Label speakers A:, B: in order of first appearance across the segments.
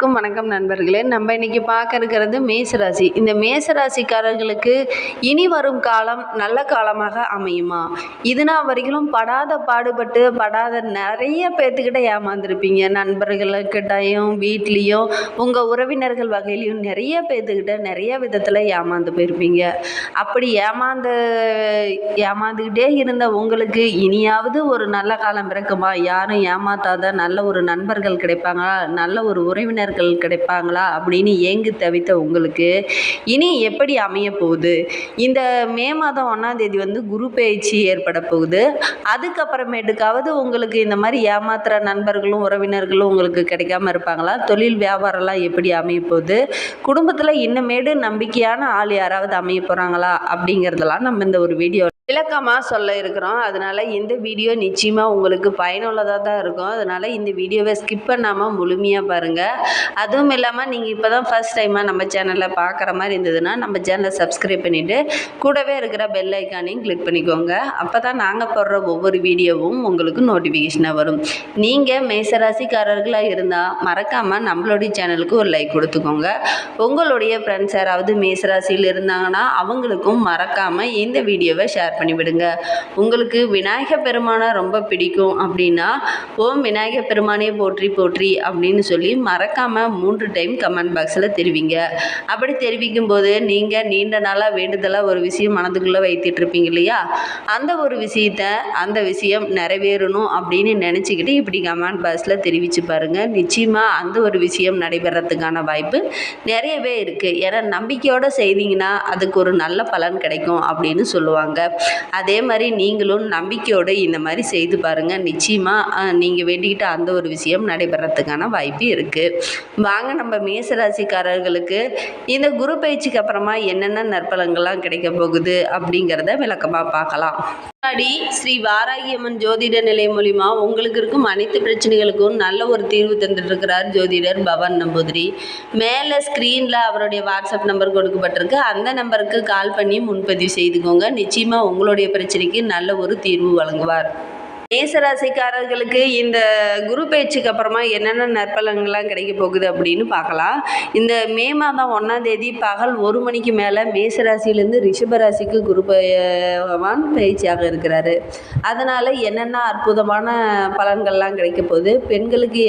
A: வணக்கம் வணக்கம் நண்பர்களே. நம்ம இன்னைக்கு பார்க்க இருக்கிறது மேசராசி. இந்த மேசராசிக்காரர்களுக்கு இனி வரும் காலம் நல்ல காலமாக அமையுமா? இது நான் வரைக்கும் படாத பாடுபட்டு படாத நிறைய பேர்த்துக்கிட்ட ஏமாந்துருப்பீங்க. நண்பர்களுக்கிட்டையும் வீட்லேயும் உங்கள் உறவினர்கள் வகையிலையும் நிறைய பேர்த்துக்கிட்ட நிறைய விதத்தில் ஏமாந்து போயிருப்பீங்க. அப்படி ஏமாந்து ஏமாந்துக்கிட்டே இருந்த உங்களுக்கு இனியாவது ஒரு நல்ல காலம் பிறக்குமா? யாரும் ஏமாத்தாத நல்ல ஒரு நண்பர்கள் கிடைப்பாங்களா? நல்ல ஒரு உறவினர் உறவினர்கள் கிடைப்பாங்களா அப்படின்னு ஏங்கி தவித்த உங்களுக்கு இனி எப்படி அமைய போகுது? இந்த மே மாதம் ஒன்றாம் தேதி வந்து குரு பயிற்சி ஏற்பட போகுது. அதுக்கப்புறமேட்டுக்காவது உங்களுக்கு இந்த மாதிரி ஏமாத்துற நண்பர்களும் உறவினர்களும் உங்களுக்கு கிடைக்காம இருப்பாங்களா? தொழில் வியாபாரம்லாம் எப்படி அமைய போகுது? குடும்பத்தில் இன்னமேடு நம்பிக்கையான ஆள் யாராவது அமைய போகிறாங்களா அப்படிங்கிறதெல்லாம் நம்ம இந்த ஒரு வீடியோ விளக்கமாக சொல்ல இருக்கிறோம். அதனால் இந்த வீடியோ நிச்சயமாக உங்களுக்கு பயனுள்ளதாக தான் இருக்கும். அதனால் இந்த வீடியோவை ஸ்கிப் பண்ணாமல் முழுமையாக பாருங்கள் அதுவும் இல்லாமல் நீங்கள் இப்போ தான் ஃபஸ்ட் டைமாக நம்ம சேனலில் பார்க்குற மாதிரி இருந்ததுன்னா நம்ம சேனலை சப்ஸ்கிரைப் பண்ணிவிட்டு கூடவே இருக்கிற பெல் ஐக்கானையும் கிளிக் பண்ணிக்கோங்க. அப்போ தான் நாங்கள் போடுற ஒவ்வொரு வீடியோவும் உங்களுக்கு நோட்டிஃபிகேஷனாக வரும். நீங்கள் மேசராசிக்காரர்களாக இருந்தால் மறக்காமல் நம்மளுடைய சேனலுக்கு ஒரு லைக் கொடுத்துக்கோங்க. உங்களுடைய ஃப்ரெண்ட்ஸ் யாராவது மேசராசியில் இருந்தாங்கன்னா அவங்களுக்கும் மறக்காமல் இந்த வீடியோவை ஷேர் பண்ணிவிடுங்க. உங்களுக்கு விநாயகர் பெருமானை ரொம்ப பிடிக்கும் அப்படின்னா ஓம் விநாயகர் பெருமானே போற்றி போற்றி அப்படின்னு சொல்லி மறக்காமல் மூன்று டைம் கமெண்ட் பாக்ஸில் தெரிவிங்க. அப்படி தெரிவிக்கும் போது நீங்கள் நீண்ட நாளாக வேண்டுதலாக ஒரு விஷயம் மனதுக்குள்ளே வைத்துட்டு இருப்பீங்க இல்லையா? அந்த ஒரு விஷயத்த அந்த விஷயம் நிறைவேறணும் அப்படின்னு நினச்சிக்கிட்டு இப்படி கமெண்ட் பாக்ஸில் தெரிவித்து பாருங்கள் நிச்சயமாக அந்த ஒரு விஷயம் நடைபெறத்துக்கான வாய்ப்பு நிறையவே இருக்குது ஏன்னா நம்பிக்கையோடு செய்தீங்கன்னா அதுக்கு ஒரு நல்ல பலன் கிடைக்கும் அப்படின்னு சொல்லுவாங்க. அதே மாதிரி நீங்களும் நம்பிக்கையோடு இந்த மாதிரி செய்து பாருங்கள் நிச்சயமாக நீங்கள் வேண்டிக்கிட்ட அந்த ஒரு விஷயம் நடைபெறத்துக்கான வாய்ப்பு இருக்குது வாங்க நம்ம மேசராசிக்காரர்களுக்கு இந்த குரு பயிற்சிக்கு அப்புறமா என்னென்ன நற்பலங்கள்லாம் கிடைக்க போகுது அப்படிங்கிறத விளக்கமாக பார்க்கலாம். முன்னாடி ஸ்ரீ வாராகியம்மன் ஜோதிட நிலை மூலிமா உங்களுக்கு இருக்கும் அனைத்து பிரச்சனைகளுக்கும் நல்ல ஒரு தீர்வு தந்துட்டு இருக்கிறார் ஜோதிடர் பவன் நம்பூதிரி. மேலே ஸ்க்ரீனில் அவருடைய வாட்ஸ்அப் நம்பர் கொடுக்கப்பட்டிருக்கு. அந்த நம்பருக்கு கால் பண்ணி முன்பதிவு செய்துக்கோங்க. நிச்சயமாக உங்களுடைய பிரச்சனைக்கு நல்ல ஒரு தீர்வு வழங்குவார். மேசராசிக்காரர்களுக்கு இந்த குரு பேச்சுக்கு அப்புறமா என்னென்ன நற்பலன்கள்லாம் கிடைக்க போகுது அப்படின்னு பார்க்கலாம். இந்த மே மாதம் ஒன்றாம் தேதி பகல் ஒரு மணிக்கு மேலே மேசராசிலேருந்து ரிஷபராசிக்கு குரு பகவான் பயிற்சியாக இருக்கிறாரு. அதனால் என்னென்ன அற்புதமான பலன்கள்லாம் கிடைக்க போகுது பெண்களுக்கு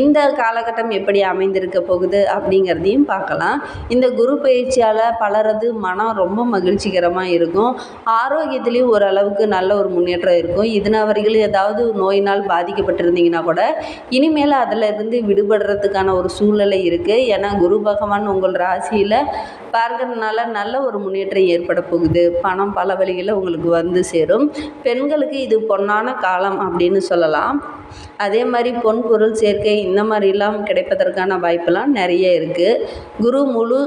A: இந்த காலகட்டம் எப்படி அமைந்திருக்க போகுது அப்படிங்கிறதையும் பார்க்கலாம். இந்த குரு பயிற்சியால் பலரது மனம் ரொம்ப மகிழ்ச்சிகரமாக இருக்கும். ஆரோக்கியத்துலேயும் ஓரளவுக்கு நல்ல ஒரு முன்னேற்றம் இருக்கும். இதனால் வரைக்கும் ஏதாவது நோயினால் பாதிக்கப்பட்டிருந்தீங்கன்னா கூட இனிமேல் அதில் இருந்து விடுபடுறதுக்கான ஒரு சூழ்நிலை இருக்குது ஏன்னா குரு பகவான் உங்கள் ராசியில் பார்க்கறதுனால நல்ல ஒரு முன்னேற்றம் ஏற்பட போகுது. பணம் பல வழிகளில் உங்களுக்கு வந்து சேரும். பெண்களுக்கு இது பொன்னான காலம் அப்படின்னு சொல்லலாம். அதே மாதிரி பொன் பொருள் சேர்க்கை இந்த மாதிரிலாம் கிடைப்பதற்கான வாய்ப்பெல்லாம் நிறைய இருக்குது குரு முழு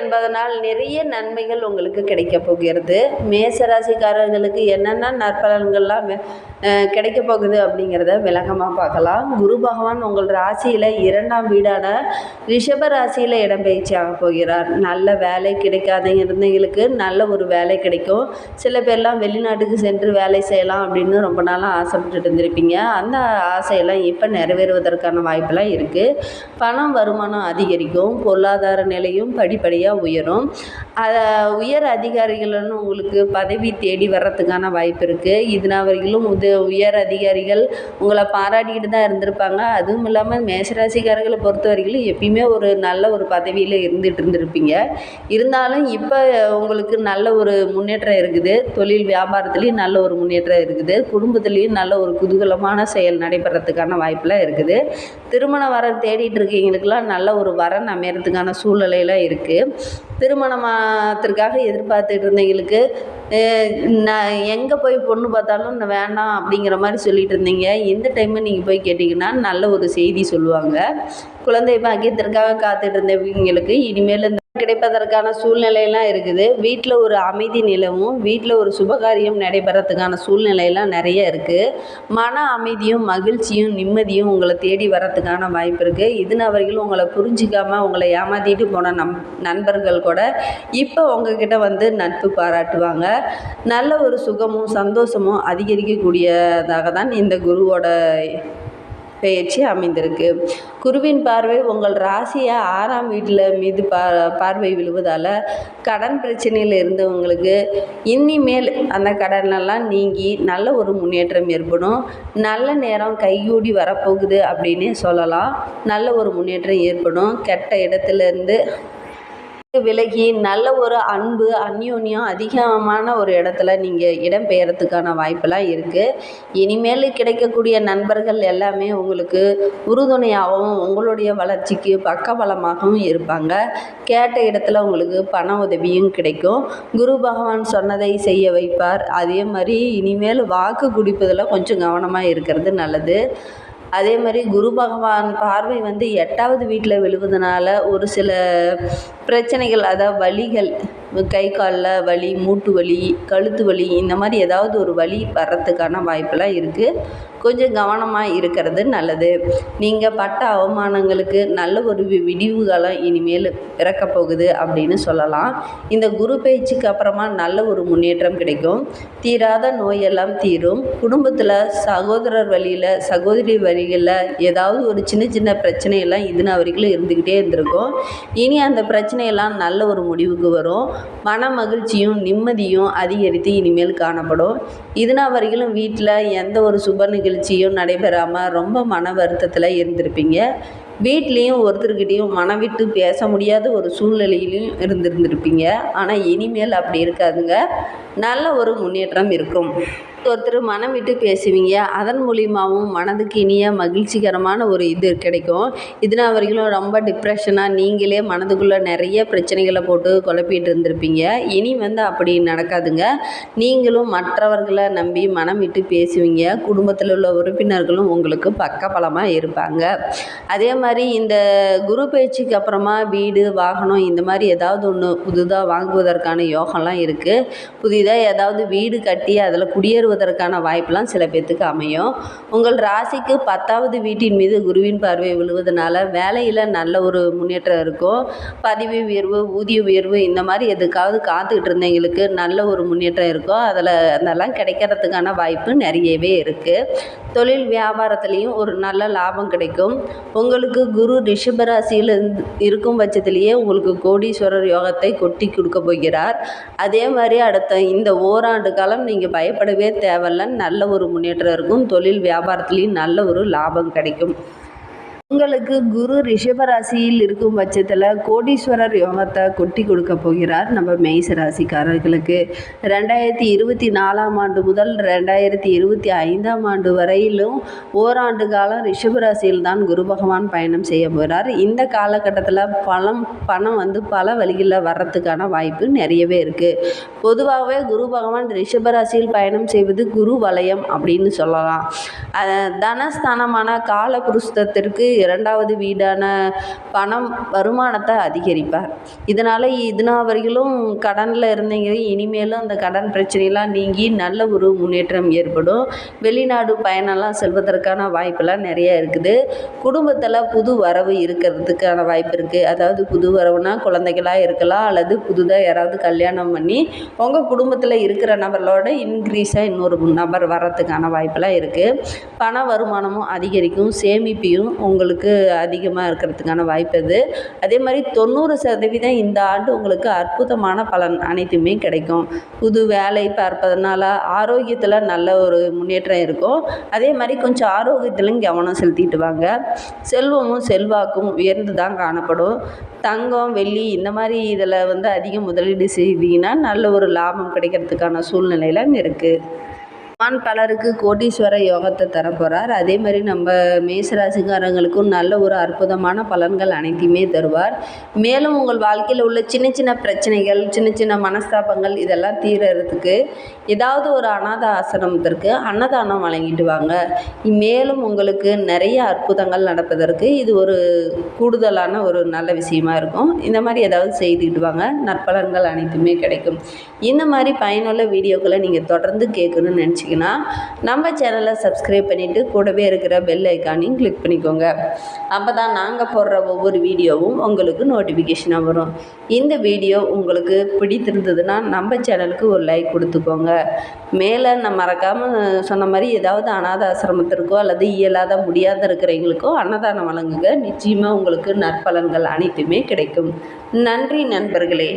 A: என்பதனால் நிறைய நன்மைகள் உங்களுக்கு கிடைக்க போகிறது. மேசராசிக்காரர்களுக்கு என்னென்ன நற்பலன்கள்லாம் கிடைக்க போகுது அப்படிங்கிறத விளக்கமாக பார்க்கலாம். குரு பகவான் உங்கள் ராசியில் இரண்டாம் வீடான ரிஷப ராசியில் இடம்பெயர்ச்சி ஆக போகிறார். நல்ல வேலை கிடைக்காத இருந்தவங்களுக்கு நல்ல ஒரு வேலை கிடைக்கும். சில பேர்லாம் வெளிநாட்டுக்கு சென்று வேலை செய்யலாம் அப்படின்னு ரொம்ப நாளாக ஆசைப்பட்டுட்டு இருந்திருப்பீங்க. அந்த ஆசையெல்லாம் இப்போ நிறைவேறுவதற்கான வாய்ப்பெல்லாம் இருக்குது பணம் வருமானம் அதிகரிக்கும். பொருளாதார நிலையும் படிப்படியாக உயரும். அதை உயர் அதிகாரிகள்னு உங்களுக்கு பதவி தேடி வர்றதுக்கான வாய்ப்பு இருக்குது இதனால் வரைக்கும் உத உயர் அதிகாரிகள் உங்களை பாராட்டிக்கிட்டு தான் இருந்திருப்பாங்க. அதுவும் இல்லாமல் மேசராசிக்காரர்களை பொறுத்த வரைக்கும் எப்பயுமே ஒரு நல்ல ஒரு பதவியில் இருந்துகிட்டு இருந்திருப்பீங்க. இருந்தாலும் இப்போ உங்களுக்கு நல்ல ஒரு முன்னேற்றம் இருக்குது. தொழில் வியாபாரத்துலேயும் நல்ல ஒரு முன்னேற்றம் இருக்குது. குடும்பத்துலேயும் நல்ல ஒரு குதூகலமான செயல் நடைபெறத்துக்கான வாய்ப்பெலாம் இருக்குது. திருமண வரன் தேடிட்டு இருக்கீங்களுக்கெல்லாம் நல்ல ஒரு வரன் அமையறதுக்கான சூழ்நிலையெல்லாம் இருக்குது திருமணத்திற்காக எதிர்பார்த்துட்டு இருந்தவங்களுக்கு நான் எங்கே போய் பொண்ணு பார்த்தாலும் நான் வேண்டாம் அப்படிங்கிற மாதிரி சொல்லிட்டு இருந்தீங்க. இந்த டைமு நீங்கள் போய் கேட்டிங்கன்னா நல்ல ஒரு செய்தி சொல்லுவாங்க. குழந்தை பாக்கியத்திற்காக காத்துட்டு இருந்தவங்களுக்கு இனிமேல் இந்த கிடைப்பதற்கான சூழ்நிலையெல்லாம் இருக்குது. வீட்டில் ஒரு அமைதி நிலவும் வீட்டில் ஒரு சுபகாரியம் நடைபெறத்துக்கான சூழ்நிலையெல்லாம் நிறைய இருக்குது மன அமைதியும் மகிழ்ச்சியும் நிம்மதியும் உங்களை தேடி வரத்துக்கான வாய்ப்பு இருக்குது இதனால் வரைக்கும் உங்களை புரிஞ்சிக்காமல் உங்களை ஏமாற்றிட்டு போன நம் நண்பர்கள் கூட இப்போ உங்ககிட்ட வந்து நட்பு பாராட்டுவாங்க. நல்ல ஒரு சுகமும் சந்தோஷமும் அதிகரிக்கக்கூடியதாக தான் இந்த குருவோட பெயர்ச்சி அமைந்திருக்கு. குருவின் பார்வை உங்கள் ராசியை ஆறாம் வீட்டில் மீது பா பார்வை விழுவதால் கடன் பிரச்சனையில் இருந்தவங்களுக்கு இனிமேல் அந்த கடனெல்லாம் நீங்கி நல்ல ஒரு முன்னேற்றம் ஏற்படும். நல்ல நேரம் கைகூடி வரப்போகுது அப்படின்னே சொல்லலாம். நல்ல ஒரு முன்னேற்றம் ஏற்படும். கெட்ட இடத்துலேருந்து விலகி நல்ல ஒரு அன்பு அந்யோன்யம் அதிகமான ஒரு இடத்துல நீங்கள் இடம் பெயர்றதுக்கான வாய்ப்பெல்லாம் இருக்குது இனிமேல் கிடைக்கக்கூடிய நண்பர்கள் எல்லாமே உங்களுக்கு உறுதுணையாகவும் உங்களுடைய வளர்ச்சிக்கு பக்கபலமாகவும் இருப்பாங்க. கேட்ட இடத்துல உங்களுக்கு பண உதவியும் கிடைக்கும். குரு பகவான் சொன்னதை செய்ய வைப்பார். அதே மாதிரி இனிமேல் வாக்கு குடிப்பதில் கொஞ்சம் கவனமாக இருக்கிறது நல்லது. அதே மாதிரி குரு பகவான் பார்வை வந்து எட்டாவது வீட்டில் விழுவதனால ஒரு சில பிரச்சனைகள் அதாவது வலிகள் கை காலில் வலி மூட்டு வலி கழுத்து வலி இந்த மாதிரி ஏதாவது ஒரு வலி வர்றதுக்கான வாய்ப்பெல்லாம் இருக்குது கொஞ்சம் கவனமாக இருக்கிறது நல்லது. நீங்கள் பட்ட அவமானங்களுக்கு நல்ல ஒரு வி விடிவு காலம் இனிமேல் பிறக்க போகுது அப்படின்னு சொல்லலாம். இந்த குரு பயிற்சிக்கு அப்புறமா நல்ல ஒரு முன்னேற்றம் கிடைக்கும். தீராத நோயெல்லாம் தீரும். குடும்பத்தில் சகோதரர் வழியில் சகோதரி வழிகளில் ஏதாவது ஒரு சின்ன சின்ன பிரச்சனையெல்லாம் இதுனா வரைக்கும் இருந்துக்கிட்டே இருந்திருக்கும். இனி அந்த பிரச்சனையெல்லாம் நல்ல ஒரு முடிவுக்கு வரும். மன மகிழ்ச்சியும் நிம்மதியும் அதிகரித்து இனிமேல் காணப்படும். இதுனா வரையிலும் வீட்டில் எந்த ஒரு சுப நிகழ்ச்சியும் நடைபெறாமல் ரொம்ப மன வருத்தத்தில் இருந்திருப்பீங்க. வீட்லேயும் ஒருத்தர்கிட்டையும் மனம் விட்டு பேச முடியாத ஒரு சூழ்நிலையிலையும் இருந்திருந்திருப்பீங்க. ஆனால் இனிமேல் அப்படி இருக்காதுங்க. நல்ல ஒரு முன்னேற்றம் இருக்கும். ஒருத்தர் மனம் விட்டு பேசுவீங்க. அதன் மூலியமாகவும் மனதுக்கு இனிய மகிழ்ச்சிகரமான ஒரு இது கிடைக்கும். இதுனா வரைக்கும் ரொம்ப டிப்ரெஷனாக நீங்களே மனதுக்குள்ளே நிறைய பிரச்சனைகளை போட்டு குழப்பிட்டு இருந்திருப்பீங்க. இனி வந்து அப்படி நடக்காதுங்க. நீங்களும் மற்றவர்களை நம்பி மனம் விட்டு பேசுவீங்க. குடும்பத்தில் உள்ள உறுப்பினர்களும் உங்களுக்கு பக்கபலமாக இருப்பாங்க. அதே மாதிரி இந்த குரு பயிற்சிக்கு அப்புறமா வீடு வாகனம் இந்த மாதிரி ஏதாவது ஒன்று புதுதாக வாங்குவதற்கான யோகம்லாம் இருக்குது புதிதாக ஏதாவது வீடு கட்டி அதில் குடியேறு குடியேறுவதற்கான வாய்ப்பெலாம் சில பேர்த்துக்கு அமையும். உங்கள் ராசிக்கு பத்தாவது வீட்டின் மீது குருவின் பார்வை விழுவதனால வேலையில் நல்ல ஒரு முன்னேற்றம் இருக்கும். பதவி உயர்வு ஊதிய உயர்வு இந்த மாதிரி எதுக்காவது காத்துக்கிட்டு இருந்தவங்களுக்கு நல்ல ஒரு முன்னேற்றம் இருக்கும். அதில் அதெல்லாம் கிடைக்கிறதுக்கான வாய்ப்பு நிறையவே இருக்குது தொழில் வியாபாரத்துலேயும் ஒரு நல்ல லாபம் கிடைக்கும். உங்களுக்கு குரு ரிஷபராசியில் இருக்கும் பட்சத்திலேயே உங்களுக்கு கோடீஸ்வரர் யோகத்தை கொட்டி கொடுக்க போகிறார். அதே மாதிரி அடுத்த இந்த ஓராண்டு காலம் நீங்கள் பயப்படவே தேவையில்ல நல்ல ஒரு முன்னேற்றம் இருக்கும். தொழில் வியாபாரத்துலேயும் நல்ல ஒரு லாபம் கிடைக்கும். உங்களுக்கு குரு ரிஷபராசியில் இருக்கும் பட்சத்தில் கோடீஸ்வரர் யோகத்தை கொட்டி கொடுக்க போகிறார் நம்ம மேய்ச ராசிக்காரர்களுக்கு ரெண்டாயிரத்தி இருபத்தி நாலாம் ஆண்டு முதல் ரெண்டாயிரத்தி இருபத்தி ஐந்தாம் ஆண்டு வரையிலும் ஓராண்டு காலம் ரிஷபராசியில் தான் குரு பகவான் பயணம் செய்ய போகிறார் இந்த காலகட்டத்தில் பணம் பணம் வந்து பல வழிகளில் வர்றதுக்கான வாய்ப்பு நிறையவே இருக்குது பொதுவாகவே குரு பகவான் ரிஷபராசியில் பயணம் செய்வது குரு வலயம் அப்படின்னு சொல்லலாம். தனஸ்தானமான காலபுருஷத்திற்கு இரண்டாவது வீடான பணம் வருமானத்தை அதிகரிப்பார். இதனால் இதுனா வரையிலும் கடனில் இருந்தீங்க இனிமேலும் அந்த கடன் பிரச்சனையெல்லாம் நீங்கி நல்ல ஒரு முன்னேற்றம் ஏற்படும். வெளிநாடு பயணம்லாம் செல்வதற்கான வாய்ப்பெல்லாம் நிறைய இருக்குது. குடும்பத்தில் புது வரவு இருக்கிறதுக்கான வாய்ப்பு இருக்குது அதாவது புது வரவுனா குழந்தைகளாக இருக்கலாம் அல்லது புதுதாக யாராவது கல்யாணம் பண்ணி உங்கள் குடும்பத்தில் இருக்கிற நபர்களோட இன்க்ரீஸாக இன்னொரு நபர் வர்றதுக்கான வாய்ப்பெல்லாம் இருக்குது பண வருமானமும் அதிகரிக்கும் சேமிப்பையும் உங்களுக்கு அதிகமாக இருக்கிறதுக்கான வாய்ப்பு அது. அதே மாதிரி தொண்ணூறு சதவீதம் இந்த ஆண்டு உங்களுக்கு அற்புதமான பலன் அனைத்துமே கிடைக்கும். புது வேலை பார்ப்பதனால ஆரோக்கியத்தில் நல்ல ஒரு முன்னேற்றம் இருக்கும். அதே மாதிரி கொஞ்சம் ஆரோக்கியத்திலும் கவனம் செலுத்திட்டு வாங்க. செல்வமும் செல்வாக்கும் உயர்ந்து தான் காணப்படும். தங்கம் வெள்ளி இந்த மாதிரி இதில் வந்து அதிக முதலீடு செய்தீங்கன்னா நல்ல ஒரு லாபம் கிடைக்கிறதுக்கான சூழ்நிலையில இருக்குது பகவான் பலருக்கு கோடீஸ்வர யோகத்தை தரப்போகிறார் அதே மாதிரி நம்ம மேசராசிக்காரங்களுக்கும் நல்ல ஒரு அற்புதமான பலன்கள் அனைத்தையுமே தருவார். மேலும் உங்கள் வாழ்க்கையில் உள்ள சின்ன சின்ன பிரச்சனைகள் சின்ன சின்ன மனஸ்தாபங்கள் இதெல்லாம் தீரறதுக்கு ஏதாவது ஒரு அனாத ஆசிரமத்திற்கு அன்னதானம் வழங்கிட்டு வாங்க. மேலும் உங்களுக்கு நிறைய அற்புதங்கள் நடப்பதற்கு இது ஒரு கூடுதலான ஒரு நல்ல விஷயமா இருக்கும். இந்த மாதிரி ஏதாவது செய்துக்கிட்டு வாங்க. நற்பலன்கள் அனைத்துமே கிடைக்கும். இந்த மாதிரி பயனுள்ள வீடியோக்களை நீங்கள் தொடர்ந்து கேட்கணும்னு நினச்சிக்க நினச்சிங்கன்னா நம்ம சேனலை சப்ஸ்கிரைப் பண்ணிவிட்டு கூடவே இருக்கிற பெல் ஐக்கானையும் கிளிக் பண்ணிக்கோங்க. அப்போ தான் நாங்கள் போடுற ஒவ்வொரு வீடியோவும் உங்களுக்கு நோட்டிஃபிகேஷனாக வரும். இந்த வீடியோ உங்களுக்கு பிடித்திருந்ததுன்னா நம்ம சேனலுக்கு ஒரு லைக் கொடுத்துக்கோங்க. மேலே நான் மறக்காமல் சொன்ன மாதிரி ஏதாவது அனாதை ஆசிரமத்திற்கோ அல்லது இயலாத முடியாத இருக்கிறவங்களுக்கோ அன்னதானம் வழங்குங்க. நிச்சயமாக உங்களுக்கு நற்பலன்கள் அனைத்துமே கிடைக்கும். நன்றி நண்பர்களே.